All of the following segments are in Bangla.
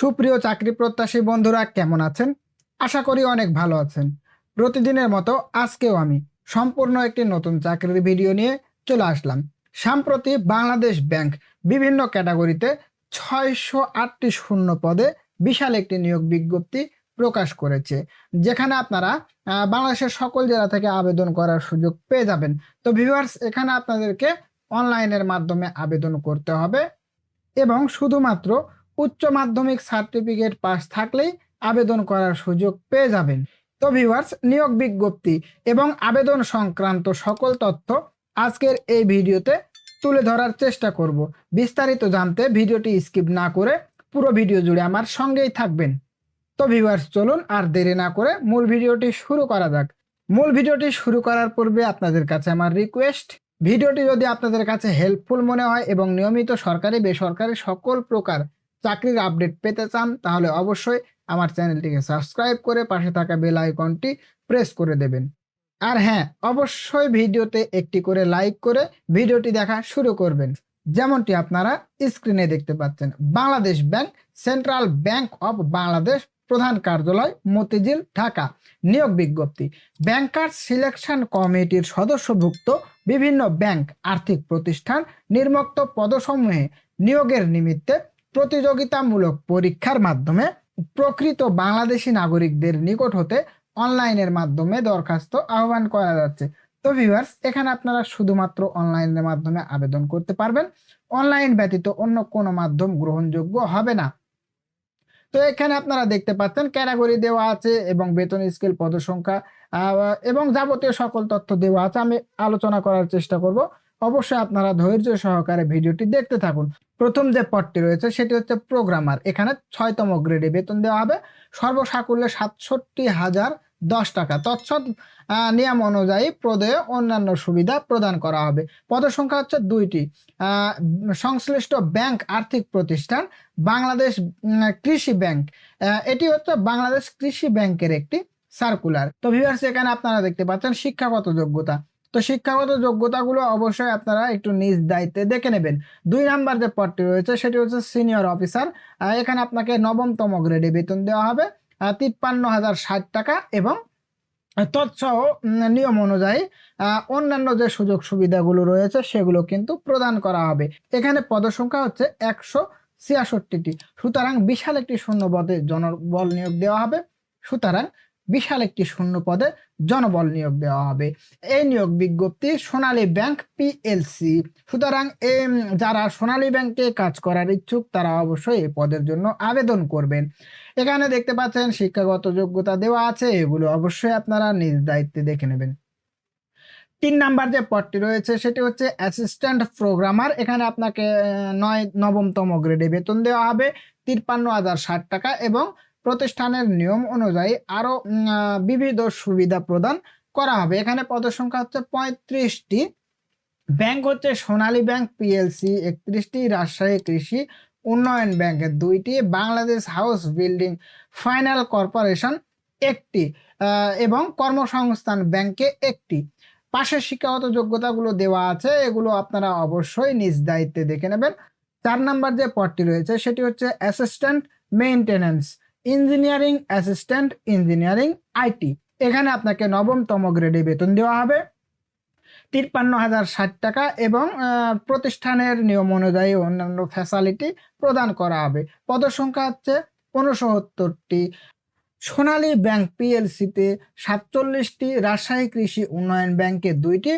সুপ্রিয় চাকরি প্রত্যাশী বন্ধুরা, কেমন আছেন? আশা করি অনেক ভালো আছেন। প্রতিদিনের মতো আজকেও আমি সম্পূর্ণ একটি নতুন চাকরির ভিডিও নিয়ে চলে আসলাম। সাম্প্রতি বাংলাদেশ ব্যাংক বিভিন্ন ক্যাটাগরিতে ছয়শো আটটি শূন্য পদে বিশাল একটি নিয়োগ বিজ্ঞপ্তি প্রকাশ করেছে। যেখানে আপনারা বাংলাদেশের সকল জেলা থেকে আবেদন করার সুযোগ পেয়ে যাবেন। তো ভিউয়ার্স, এখানে আপনাদেরকে অনলাইনের মাধ্যমে আবেদন করতে হবে এবং শুধুমাত্র উচ্চ মাধ্যমিক সার্টিফিকেট পাস থাকলেই আবেদন করার সুযোগ পেয়ে যাবেন। তো ভিউয়ার্স নিয়োগ বিজ্ঞপ্তি এবং আবেদন সংক্রান্ত সকল তথ্য আজকের এই ভিডিওতে তুলে ধরার চেষ্টা করব। বিস্তারিত জানতে ভিডিওটি স্কিপ না করে পুরো ভিডিও জুড়ে আমার সঙ্গেই থাকবেন। তো ভিউয়ার্স চলুন আর দেরি না করে মূল ভিডিওটি শুরু করা যাক। মূল ভিডিওটি শুরু করার পূর্বে আপনাদের কাছে আমার রিকোয়েস্ট ভিডিওটি যদি আপনাদের কাছে হেল্পফুল মনে হয় এবং নিয়মিত সরকারি বেসরকারি সকল প্রকার চাকরির আপডেট পেতে চান, তাহলে অবশ্যই আমার চ্যানেলটিকে সাবস্ক্রাইব করে পাশে থাকা বেল আইকনটি প্রেস করে দেবেন। আর হ্যাঁ অবশ্যই ভিডিওতে একটি করে লাইক করে ভিডিওটি দেখা শুরু করবেন। যেমনটি আপনারা স্ক্রিনে দেখতে পাচ্ছেন, Bangladesh bank, central bank of Bangladesh প্রধান কার্যালয়, মতিঝিল, ঢাকা। নিয়োগ বিজ্ঞপ্তি ব্যাংকার সিলেকশন কমিটির সদস্যভুক্ত বিভিন্ন ব্যাংক আর্থিক প্রতিষ্ঠান নির্মক্ত পদসমূহে নিয়োগের নিমিত্তে প্রতিযোগিতামূলক পরীক্ষার মাধ্যমে প্রকৃত বাংলাদেশি নাগরিকদের নিকট হতে অনলাইনের মাধ্যমে দরখাস্ত আহ্বান করা যাচ্ছে। তো ভিউয়ার্স এখানে আপনারা শুধুমাত্র অনলাইনের মাধ্যমে আবেদন করতে পারবেন। অনলাইন ব্যতীত অন্য কোনো মাধ্যম গ্রহণযোগ্য হবে না। তো এখানে আপনারা দেখতে পাচ্ছেন, ক্যাটাগরি দেওয়া আছে এবং বেতন, স্কেল, পদসংখ্যা এবং যাবতীয় সকল তথ্য দেওয়া আছে। আমি আলোচনা করার চেষ্টা করব। অবশ্যই আপনারা ধৈর্য সহকারে ভিডিওটি দেখতে থাকুন। প্রথম যে পদটি রয়েছে, সেটি হচ্ছে প্রোগ্রামার এখানে ছয়তম গ্রেডে বেতন দেওয়া হবে। সর্বসাকুল্যে সাতষট্টি হাজার দশ টাকা। তৎসৎ নিয়ম অনুযায়ী পদে অন্যান্য সুবিধা প্রদান করা হবে। পদসংখ্যা হচ্ছে দুইটি। সংশ্লিষ্ট ব্যাংক আর্থিক প্রতিষ্ঠান, বাংলাদেশ কৃষি ব্যাংক। এটি হচ্ছে বাংলাদেশ কৃষি ব্যাংকের একটি সার্কুলার তো ভিউয়ার্স এখানে আপনারা দেখতে পাচ্ছেন শিক্ষাগত যোগ্যতা। তো শিক্ষাগত যোগ্যতাগুলো অবশ্যই আপনারা একটু নিজ দায়িত্বে দেখে নেবেন। দুই নাম্বার যে পদটি রয়েছে, সেটি হচ্ছে সিনিয়র অফিসার। এখানে আপনাকে নবমতম গ্রেডে বেতন দেওয়া হবে তিপ্পান্ন হাজার ষাট টাকা এবং তৎসহ নিয়ম অনুযায়ী অন্যান্য যে সুযোগ সুবিধাগুলো রয়েছে, সেগুলো কিন্তু প্রদান করা হবে। এখানে পদসংখ্যা হচ্ছে একশো ছিয়াষট্টিটি। সুতরাং বিশাল একটি শূন্য পদে জনবল নিয়োগ দেওয়া হবে। সুতরাং বিশাল একটি শূন্য পদে জনবল নিয়োগ দেওয়া হবে। এই নিয়োগ বিজ্ঞপ্তি সোনালী ব্যাংক পিএলসি সুতরাং উম, যারা সোনালী ব্যাংকে কাজ করার ইচ্ছুক তারা অবশ্যই এই পদের জন্য আবেদন করবেন। এখানে দেখতে পাচ্ছেন শিক্ষাগত যোগ্যতা দেওয়া আছে এগুলো অবশ্যই আপনারা নিজ দায়িত্বে দেখে নেবেন। তিন নাম্বার যে পদটি রয়েছে সেটি হচ্ছে অ্যাসিস্ট্যান্ট প্রোগ্রামার। এখানে আপনাকে নয় নবমতম গ্রেডে বেতন দেওয়া হবে তিপ্পান্ন হাজার ষাট টাকা এবং প্রতিষ্ঠানের নিয়ম অনুযায়ী আরও উম, আহ, বিবিধ সুবিধা প্রদান করা হবে। এখানে পদসংখ্যা হচ্ছে পঁয়ত্রিশটি। ব্যাংক হচ্ছে সোনালী ব্যাংক পিএলসি একত্রিশটি। রাজশাহী কৃষি উন্নয়ন ব্যাংকের দুইটি। Bangladesh house building final corporation একটি এবং কর্মসংস্থান ব্যাংকে একটি। পাশের শিক্ষাগত যোগ্যতাগুলো দেওয়া আছে। এগুলো আপনারা অবশ্যই নিজ দায়িত্বে দেখে নেবেন। চার নাম্বার যে পদটি রয়েছে সেটি হচ্ছে assistant maintenance. Engineering assistant engineering IT. এখানে আপনাকে নবমতম গ্রেডে বেতন দেওয়া হবে। তিপ্পান্ন হাজার ষাট টাকা এবং প্রতিষ্ঠানের নিয়ম অনুযায়ী অন্যান্য ফ্যাসিলিটি প্রদান করা হবে। পদসংখ্যা হচ্ছে উনসত্তরটি। সোনালী ব্যাংক পিএলসিতে সাতচল্লিশটি, রাজশাহী কৃষি উন্নয়ন ব্যাংকে দুইটি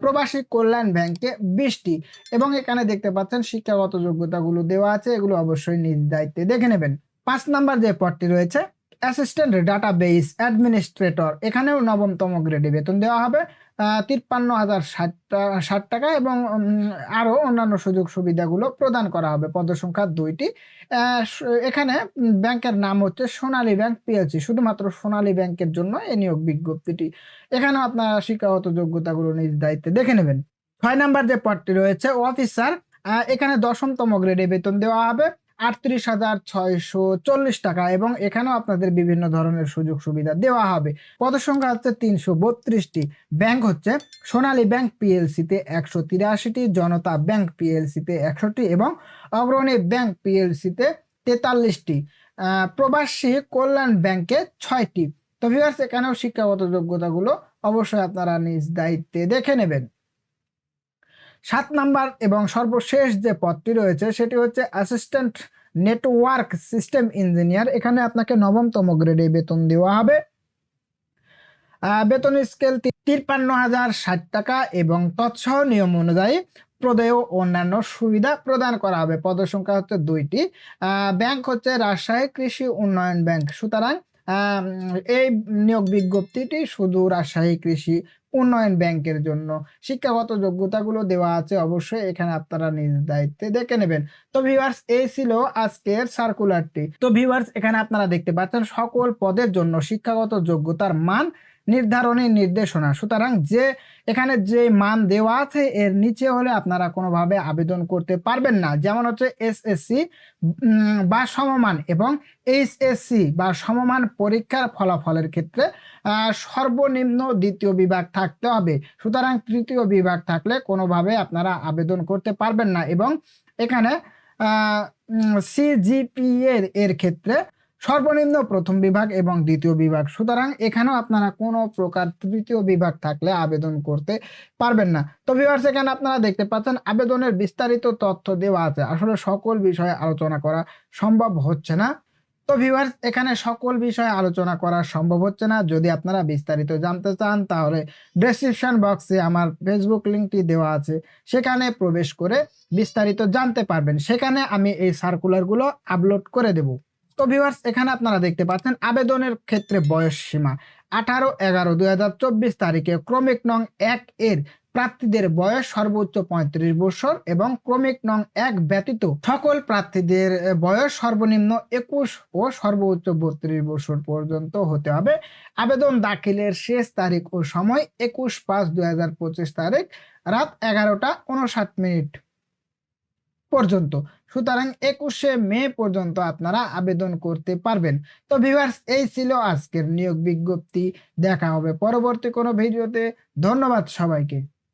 প্রবাসী কল্যাণ ব্যাংকে বিশটি। এবং এখানে দেখতে পাচ্ছেন শিক্ষাগত যোগ্যতাগুলো দেওয়া আছে। এগুলো অবশ্যই নিজ দায়িত্বে দেখে নেবেন। পাঁচ নাম্বার যে পদটি রয়েছে অ্যাসিস্ট্যান্ট ডাটাবেস অ্যাডমিনিস্ট্রেটর এখানেও নবমতম গ্রেডে বেতন দেওয়া হবে তিপ্পান্ন হাজার ষাট ষাট টাকা এবং আরও অন্যান্য সুযোগ সুবিধাগুলো প্রদান করা হবে, পদসংখ্যা দুইটি। এখানে ব্যাংকের নাম হচ্ছে সোনালী ব্যাংক পিএলসি, শুধুমাত্র সোনালী ব্যাংকের জন্য এই নিয়োগ বিজ্ঞপ্তিটি। এখানে আপনারা শিক্ষাগত যোগ্যতাগুলো নিজ দায়িত্বে দেখে নেবেন। ছয় নাম্বার যে পদটি রয়েছে অফিসার এখানে দশমতম গ্রেডে বেতন দেওয়া হবে আটত্রিশ হাজার ছয়শো চল্লিশ টাকা এবং এখানেও আপনাদের বিভিন্ন ধরনের সুযোগ সুবিধা দেওয়া হবে। পদ সংখ্যা হচ্ছে তিনশো বত্রিশটি। ব্যাংক হচ্ছে সোনালী ব্যাংক পিএলসিতে একশো তিরাশিটি, জনতা ব্যাংক পিএলসিতে একশোটি এবং অগ্রণী ব্যাংক পিএলসিতে তেতাল্লিশটি। প্রবাসী কল্যাণ ব্যাংকে ছয়টি। তো ভিউয়ার্স এখানেও শিক্ষাগত যোগ্যতাগুলো অবশ্যই আপনারা নিজ দায়িত্বে দেখে নেবেন। সাত নাম্বার এবং সর্বশেষ যে পদটি রয়েছে, সেটি হচ্ছে অ্যাসিস্ট্যান্ট নেটওয়ার্ক সিস্টেম ইঞ্জিনিয়ার এখানে আপনাকে নবমতম গ্রেডে বেতন দেওয়া হবে। বেতন স্কেল তিপ্পান্ন হাজার ষাট টাকা এবং তৎসহ নিয়ম অনুযায়ী প্রদেয় অন্যান্য সুবিধা প্রদান করা হবে। পদের সংখ্যা হচ্ছে দুইটি। ব্যাংক হচ্ছে রাজশাহী কৃষি উন্নয়ন ব্যাংক। সুতরাং এই নিয়োগ বিজ্ঞপ্তিটি শুধু রাজশাহী কৃষি উন্নয়ন ব্যাংকের জন্য। শিক্ষাগত যোগ্যতাগুলো দেওয়া আছে অবশ্যই, এখানে আপনারা নিজ দায়িত্বে দেখে নেবেন। তো ভিউয়ার্স এই ছিল আজকের সার্কুলারটি তো ভিউয়ার্স এখানে আপনারা দেখতে পাচ্ছেন সকল পদের জন্য শিক্ষাগত যোগ্যতার মান নির্ধারণী নির্দেশনা। সুতরাং যে, এখানে যে মান দেওয়া আছে, এর নিচে হলে আপনারা কোনোভাবে আবেদন করতে পারবেন না। যেমন হচ্ছে এসএসসি বা সমমান এবং এইচএসসি বা সমমান পরীক্ষার ফলাফলের ক্ষেত্রে সর্বনিম্ন দ্বিতীয় বিভাগ থাকতে হবে। সুতরাং তৃতীয় বিভাগ থাকলে কোনোভাবে আপনারা আবেদন করতে পারবেন না এবং এখানে সিজিপিএ এর ক্ষেত্রে সর্বনিম্ন প্রথম বিভাগ এবং দ্বিতীয় বিভাগ। সুতরাং এখানেও আপনারা কোনো প্রকার তৃতীয় বিভাগ থাকলে আবেদন করতে পারবেন না। তো ভিভার্স এখানে আপনারা দেখতে পাচ্ছেন আবেদনের বিস্তারিত তথ্য দেওয়া আছে। আসলে সকল বিষয়ে আলোচনা করা সম্ভব হচ্ছে না। তো ভিউয়ার্স এখানে সকল বিষয়ে আলোচনা করা সম্ভব হচ্ছে না। যদি আপনারা বিস্তারিত জানতে চান, তাহলে ডেসক্রিপশন বক্সে আমার ফেসবুক লিঙ্কটি দেওয়া আছে। সেখানে প্রবেশ করে বিস্তারিত জানতে পারবেন। সেখানে আমি এই সার্কুলারগুলো আপলোড করে দেব। তো ভিউয়ার্স এখানে আপনারা দেখতে পাচ্ছেন আবেদনের ক্ষেত্রে বয়স সীমা আঠারো, এগারো, দুই তারিখে ক্রমিক নং এক এর প্রার্থীদের বয়স সর্বোচ্চ পঁয়ত্রিশ বছর এবং ক্রমিক নং এক ব্যতীত সকল প্রার্থীদের বয়স সর্বনিম্ন একুশ ও সর্বোচ্চ বত্রিশ বছর পর্যন্ত হতে হবে। আবেদন দাখিলের শেষ তারিখ ও সময় একুশ পাঁচ দুই তারিখ রাত এগারোটা উনষাট মিনিট পর্যন্ত। সুতরাং একুশে মে পর্যন্ত আপনারা আবেদন করতে পারবেন। তো ভিউয়ার্স এই ছিল আজকের নিয়োগ বিজ্ঞপ্তি। দেখা হবে পরবর্তী কোনো ভিডিওতে। ধন্যবাদ সবাইকে।